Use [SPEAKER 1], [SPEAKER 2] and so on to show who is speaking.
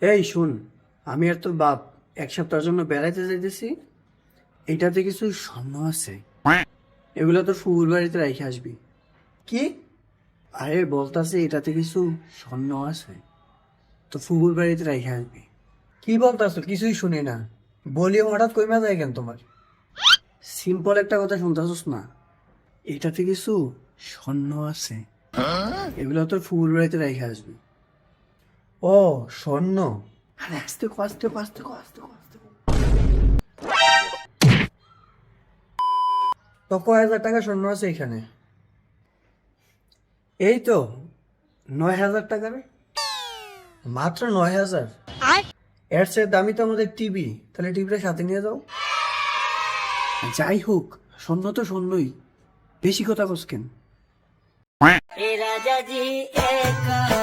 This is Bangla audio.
[SPEAKER 1] এই শুন আমি আর তোর বাপ এক সপ্তাহের জন্য বেড়াইতে যাইতেছি। এটাতে কিছু স্বর্ণ আছে। এগুলো তোর ফুল বাড়িতে রেখে আসবি। কি? আরে বলতাছে এটাতে কিছু স্বর্ণ আছে। তো ফুল বাড়িতে রেখে আসবি। কি বলতাছ? কিছুই শুনি না। বলি হঠাৎ কইমা যায় কেন তোমার? সিম্পল একটা কথা শুনতেছস না। এটাতে কিছু স্বর্ণ আছে। এগুলো তোর ফুল বাড়িতে রেখে আসবি। ও স্বর্ণ। আরে আস্তে কো আস্তে কো আস্তে কো আস্তে কো আস্তে তো কয় হাজার টাকা স্বর্ণ আছে এখানে? এই তো নয় হাজার মাত্র নয় হাজার। এর চেয়ে দামি তো আমাদের টিভি। তাহলে টিভিটা সাথে নিয়ে যাও। যাই হোক স্বর্ণ তো স্বর্ণই। বেশি কথা
[SPEAKER 2] কোসকেন রাজাজি একা।